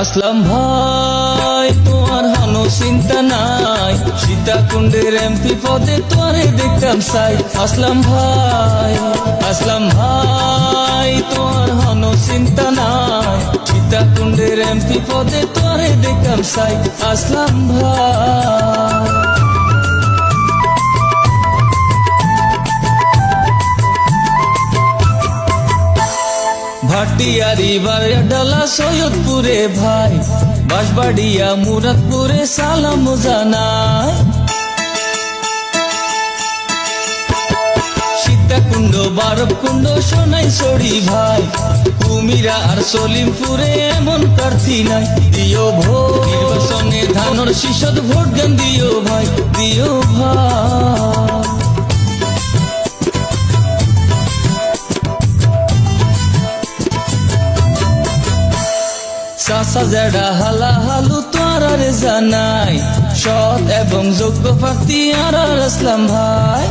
আসলাম ভাই, তোমার হানো চিন্তা নাই। সীতাকুণ্ডের এমপি পদে তোরে দেখতাম সাই আসলাম ভাই আসলাম ভাই, তোমার হানো চিন্তা নাই। সীতাকুণ্ডের এমপি পদে তোরে দেখতাম সাই আসলাম ভাই। ভাটিয়ারি বারডালা সৈয়দপুরে ভাই, বাঁশবাড়িয়া মুরাদপুরে সালাম জানায় সীতাকুণ্ড, বারবকুণ্ড সোনাই ছড়ি ভাই, কুমিরা আর সলিমপুরে এমন প্রার্থী নাই। দিও ভোট, নির্বাচনে ধানর শিশদ ভোট গান দিও ভাই দিও ভাই। চাষা জেডা হালা হালু তোরার জানাই সৎ এবং যোগ্য আর ভাই।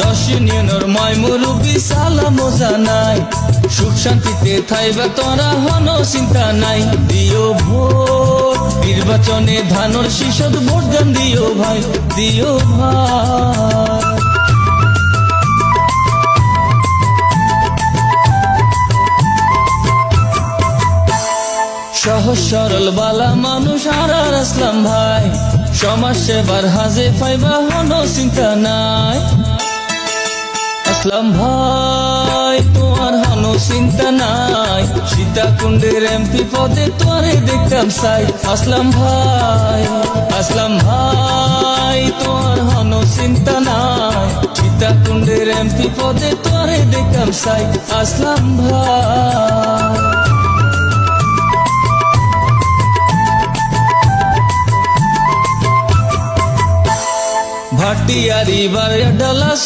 দশ ময় মুরুবি সালাম জানাই। সুখ শান্তিতে থাইবা তোরা হন চিন্তা নাই। দিও ভোট, নির্বাচনে ধানর শিশদ ভোট গান দিও ভাই দিও ভাই। সহজ সরল বালা মানুষ আর আসলাম ভাই। সমাজ সেবার হাজে পাইবা হনো চিন্তা নাই। আসলাম ভাই, তোমার হনো চিন্তা নাই। সীতাকুণ্ডের এমপি পদে তোরে দেখতাম সাই আসলাম ভাই আসলাম ভাই, তোমার হনো চিন্তা নাই। সীতাকুণ্ডের এমপি পদে তোরে দেখতাম সাই আসলাম ভাই।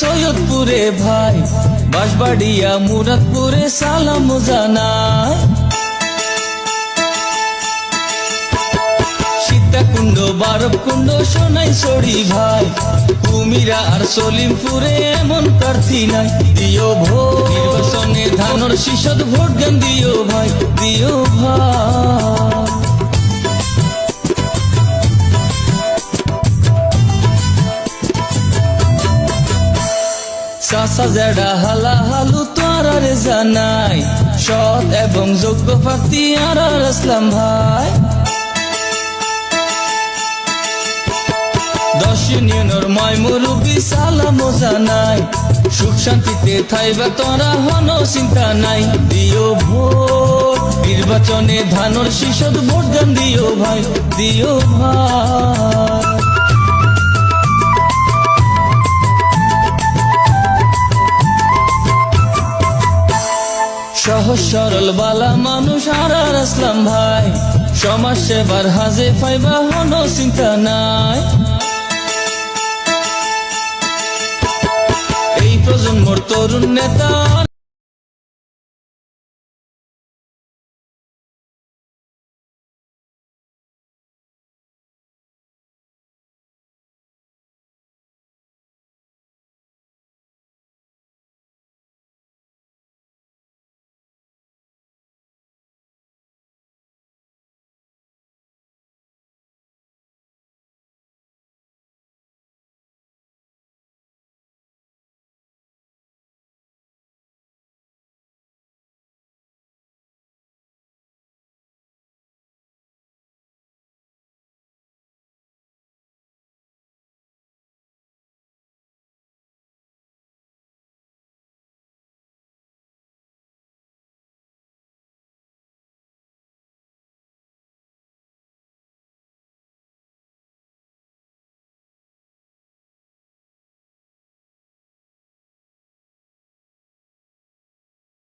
সৈয়দপুরে ভাই মুরাদপুরে সালাম সীতাকুণ্ড, বারবকুণ্ড সোনাই ছড়ি ভাই, কুমিরা আর সলিমপুরে এমন প্রার্থী নাই। দিও ভোট, নির্বাচনে ধানর শিশদ ভোট গান দিও ভাই, দিও জেডা হালা হালু তোরার জানাই। সৎ এবং যোগ্য প্রার্থী আর আসলাম ভাই। দশ ময় মুরুবি সালাম জানাই। সুখ শান্তিতে থাইবা তোরা হন চিন্তা নাই। দিও ভোট, নির্বাচনে ধানর শিশদ ভোট দিও ভাই দিও ভাই। সহজ সরল বালা মানুষ আর আসলাম ভাই। সমাজ সেবার হাজে ফাইবা হন চিন্তা নাই। এই প্রজন্মর তরুণ নেতা